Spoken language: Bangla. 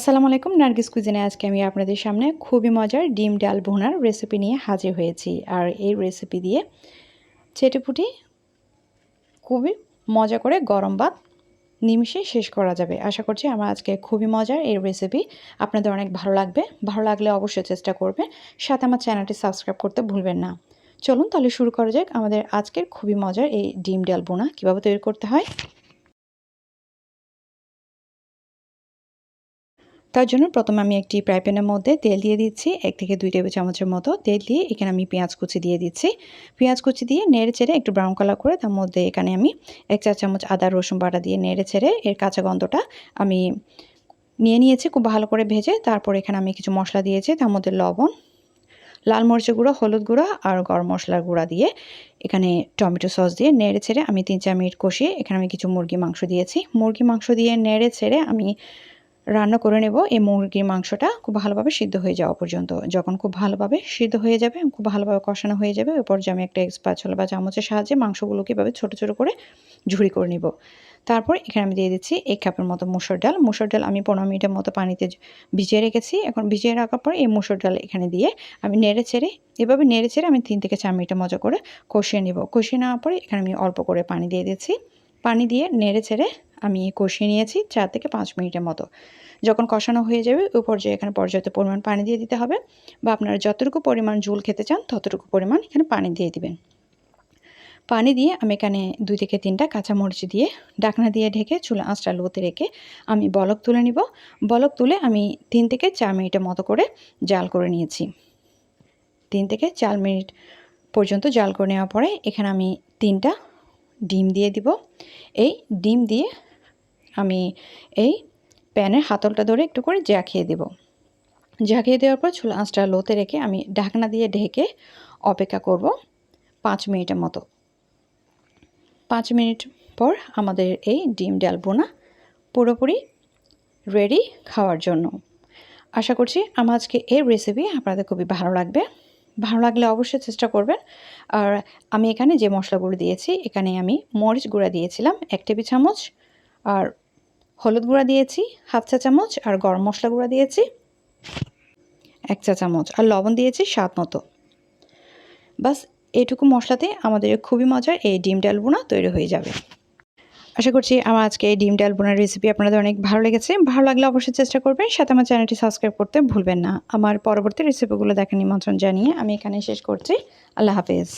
আসসালামু আলাইকুম, নার্গিস কুজিনে আজকে আমি আপনাদের সামনে খুবই মজার ডিম ডাল ভুনার রেসিপি নিয়ে হাজির হয়েছি। আর এই রেসিপি দিয়ে চেটেপুটি খুবই মজা করে গরম ভাত নিমিশে শেষ করা যাবে। আশা করছি আমার আজকে খুবই মজার এই রেসিপি আপনাদের অনেক ভালো লাগবে। ভালো লাগলে অবশ্যই চেষ্টা করবে সাথে আমার চ্যানেলটি সাবস্ক্রাইব করতে ভুলবেন না। চলুন তাহলে শুরু করা যাক আমাদের আজকের খুবই মজার এই ডিম ডাল বোনা কীভাবে তৈরি করতে হয়? তার জন্য প্রথমে আমি একটি প্যানের মধ্যে তেল দিয়ে দিচ্ছি। এক থেকে দুই টেবিল চামচের মতো তেল দিয়ে এখানে আমি পেঁয়াজ কুচি দিয়ে দিচ্ছি। পেঁয়াজ কুচি দিয়ে নেড়ে চেড়ে একটু ব্রাউন কালার করে তার মধ্যে এখানে আমি এক চা চামচ আদা, রসুন বাটা দিয়ে নেড়ে ছেড়ে এর কাঁচা গন্ধটা আমি নিয়ে নিয়েছি খুব ভালো করে ভেজে। তারপর এখানে আমি কিছু মশলা দিয়েছি, তার মধ্যে লবণ, লাল মরিচের গুঁড়ো, হলুদ গুঁড়ো আর গরম মশলার গুঁড়া দিয়ে এখানে টমেটো সস দিয়ে নেড়ে ছেড়ে আমি তিন চার মিনিট কষিয়ে এখানে আমি কিছু মুরগি মাংস দিয়েছি। মুরগি মাংস দিয়ে নেড়ে ছেড়ে আমি রান্না করে নেব। এই মুরগির মাংসটা খুব ভালোভাবে সিদ্ধ হয়ে যাওয়া পর্যন্ত। যখন খুব ভালোভাবে সিদ্ধ হয়ে যাবে, খুব ভালোভাবে কষানো হয়ে যাবে, ওই পর্যায়ে আমি একটা এক্সপাচল বা চামচের সাহায্যে মাংসগুলোকে এভাবে ছোটো ছোটো করে ঝুড়ি করে নিব। তারপর এখানে আমি দিয়ে দিচ্ছি এক কাপের মতো মুসুর ডাল। মুসুর ডাল আমি পনেরো মিনিটের মতো পানিতে ভিজিয়ে রেখেছি। এখন ভিজিয়ে রাখার পর এই মুসুর ডাল এখানে দিয়ে আমি নেড়ে ছেড়ে এভাবে নেড়ে ছেড়ে আমি তিন থেকে চার মিনিটের মজা করে কষিয়ে নেব। কষিয়ে নেওয়ার পরে এখানে আমি অল্প করে পানি দিয়ে দিচ্ছি। পানি দিয়ে নেড়ে ছেড়ে আমি কষিয়ে নিয়েছি চার থেকে পাঁচ মিনিটের মতো। যখন কষানো হয়ে যাবে, ওই পর্যায়ে এখানে পর্যাপ্ত পরিমাণ পানি দিয়ে দিতে হবে বা আপনারা যতটুকু পরিমাণ ঝোল খেতে চান, ততটুকু পরিমাণ এখানে পানি দিয়ে দিবেন। পানি দিয়ে আমি এখানে দুই থেকে তিনটা কাঁচামরিচ দিয়ে ডাকনা দিয়ে ঢেকে চুলা আঁচটা লোতে রেখে আমি বলক তুলে নিব। বলক তুলে আমি তিন থেকে চার মিনিটের মতো করে জাল করে নিয়েছি। তিন থেকে চার মিনিট পর্যন্ত জাল করে নেওয়ার পরে এখানে আমি তিনটা ডিম দিয়ে দিব। এই ডিম দিয়ে আমি এই প্যানের হাতলটা ধরে একটু করে জাকিয়ে দেব। জাকিয়ে দেওয়ার পর চুলা আঁচটা লোতে রেখে আমি ঢাকনা দিয়ে ঢেকে অপেক্ষা করব পাঁচ মিনিটের মতো। পাঁচ মিনিট পর আমাদের এই ডিম ডাল বোনা পুরোপুরি রেডি খাওয়ার জন্য। আশা করছি আমার আজকে এই রেসিপি আপনাদের খুবই ভালো লাগবে। ভালো লাগলে অবশ্যই চেষ্টা করবেন। আর আমি এখানে যে মশলাগুলো দিয়েছি, এখানে আমি মরিচ গুঁড়া দিয়েছিলাম, এক টেবিল চামচ। আর হলুদ গুঁড়া দিয়েছি, হাফ চা চামচ, আর গরম মশলা গুঁড়া দিয়েছি, এক চা চামচ, আর লবণ দিয়েছি স্বাদ মতো। বাস এইটুকু মশলাতে আমাদের খুবই মজার এই ডিম ডাল বোনা তৈরি হয়ে যাবে। আশা করছি আমার আজকে এই ডিম ডাল বোনার রেসিপি আপনাদের অনেক ভালো লেগেছে। ভালো লাগলে অবশ্যই চেষ্টা করবেন। সাথে আমার চ্যানেলটি সাবস্ক্রাইব করতে ভুলবেন না। আমার পরবর্তী রেসিপিগুলো দেখা নিমন্ত্রণ জানিয়ে আমি এখানে শেষ করছি। আল্লাহ হাফেজ।